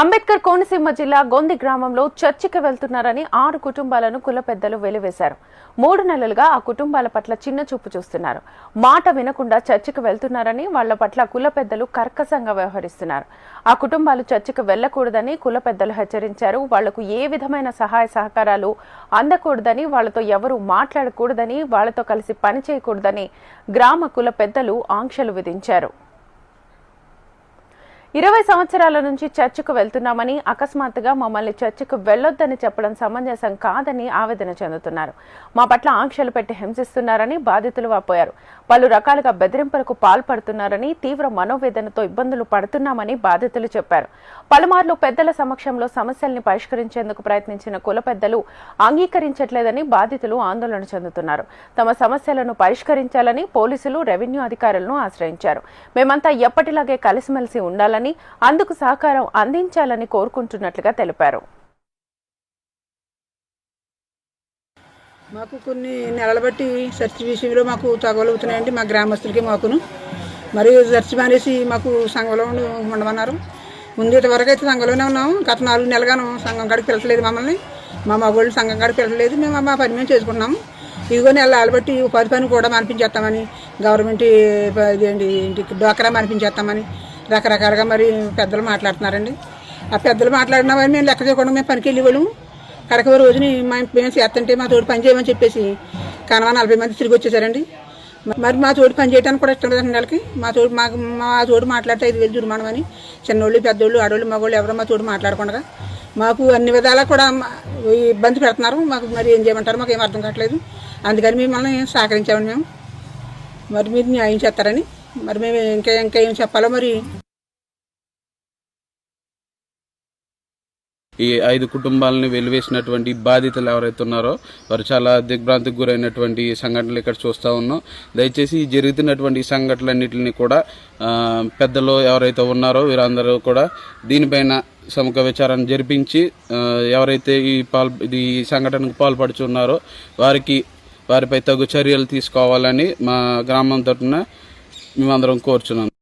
అంబేద్కర్ కోనసీమ జిల్లా గొంది గ్రామంలో చర్చికి వెళ్తున్నారని ఆరు కుటుంబాలను కుల పెద్దలు వెలివేశారు. మూడు నెలలుగా ఆ కుటుంబాల పట్ల చిన్న చూపు చూస్తున్నారు. మాట వినకుండా చర్చికి వెళ్తున్నారని వాళ్ళ పట్ల కుల పెద్దలు కర్కశంగా వ్యవహరిస్తున్నారు. ఆ కుటుంబాలు చర్చికి వెళ్ళకూడదని కుల పెద్దలు హెచ్చరించారు. వాళ్ళకు ఏ విధమైన సహాయ సహకారాలు అందకూడదని వాళ్ళతో ఎవరు మాట్లాడకూడదని వాళ్ళతో కలిసి పని చేయకూడదని గ్రామ కుల పెద్దలు ఆంక్షలు విధించారు. ఇరవై సంవత్సరాల నుంచి చర్చకు వెళ్తున్నామని అకస్మాత్తుగా మమ్మల్ని చర్చికి వెళ్ళొద్దని చెప్పడం సమంజసం కాదని ఆవేదన చెందుతున్నారు. మా పట్ల ఆంక్షలు పెట్టి హింసిస్తున్నారని బాధితులు వాపోయారు. పలు రకాలుగా బెదిరింపులకు పాల్పడుతున్నారని తీవ్ర మనోవేదనతో ఇబ్బందులు పడుతున్నామని బాధితులు చెప్పారు. పలుమార్లు పెద్దల సమక్షంలో సమస్యల్ని పరిష్కరించేందుకు ప్రయత్నించిన కుల పెద్దలు అంగీకరించట్లేదని బాధితులు ఆందోళన చెందుతున్నారు. తమ సమస్యలను పరిష్కరించాలని పోలీసులు రెవెన్యూ అధికారులను ఆశ్రయించారు. మేమంతా ఎప్పటిలాగే కలిసిమెలిసి ఉండాలని అందుకు సహకారం అందించాలని కోరుకుంటున్నట్లుగా తెలిపారు. మాకు కొన్ని నెలల బట్టి చర్చి విషయంలో మాకు తగలుగుతున్నాయండి మా గ్రామస్తులకి మాకును. మరియు చర్చి మానేసి మాకు సంఘంలో ఉండమన్నారు. ముందు ఇంతవరకు అయితే సంఘంలోనే ఉన్నాము గత నాలుగు నెలలుగాను సంఘం కాడికి పిలచలేదు మమ్మల్ని. మా మగవాళ్ళు సంఘం కాడికి పిలచలేదు మేము మా పని మేము చేసుకున్నాము ఇదిగో నెలలు బట్టి ఉపాధి పని కూడా మనిపించేస్తామని గవర్నమెంట్ ఇదేంటి ఇంటికి డోకరా మనిపించేస్తామని రకరకాలుగా మరి పెద్దలు మాట్లాడుతున్నారండి. ఆ పెద్దలు మాట్లాడినా మరి మేము లెక్క చేయకుండా మేము పనికి వెళ్ళేవాళ్ళము వాళ్ళము రోజుని మా మేము చేస్తుంటే మా తోడు పని చేయమని చెప్పేసి కనవా నలభై మంది తిరిగి వచ్చేసారండి. మరి మా తోడు పని చేయడానికి కూడా ఇష్టం లేదండి వాళ్ళకి. మా తోడు మాకు మా తోడు మాట్లాడితే ఐదు వేలు జుర్మానమని చిన్నోళ్ళు పెద్దోళ్ళు ఆడోళ్ళు మగోళ్ళు ఎవరో మా తోడు మాట్లాడకుండా. మాకు అన్ని విధాలా కూడా ఇబ్బంది పెడుతున్నారు. మాకు మరి ఏం చేయమంటారు మాకు ఏం అర్థం కావట్లేదు. అందుకని మిమ్మల్ని సహకరించామని మేము. మరి మీరు న్యాయం చేస్తారని. మరి మేము ఇంకా ఇంకా ఏం చెప్పాలో మరి ఈ ఐదు కుటుంబాలని వెలివేసినటువంటి బాధితులు ఎవరైతే ఉన్నారో వారు చాలా దిగ్భ్రాంతికి గురైనటువంటి సంఘటనలు ఇక్కడ చూస్తూ ఉన్నాం. దయచేసి జరుగుతున్నటువంటి సంఘటనలన్నింటినీ కూడా పెద్దలు ఎవరైతే ఉన్నారో వీరందరూ కూడా దీనిపైన సముఖ విచారణ జరిపించి ఎవరైతే ఈ పాల్ ఈ సంఘటనకు పాల్పడుచున్నారో వారికి వారిపై తగు చర్యలు తీసుకోవాలని మా గ్రామం తరఫున మేమందరం కోరుచున్నాం.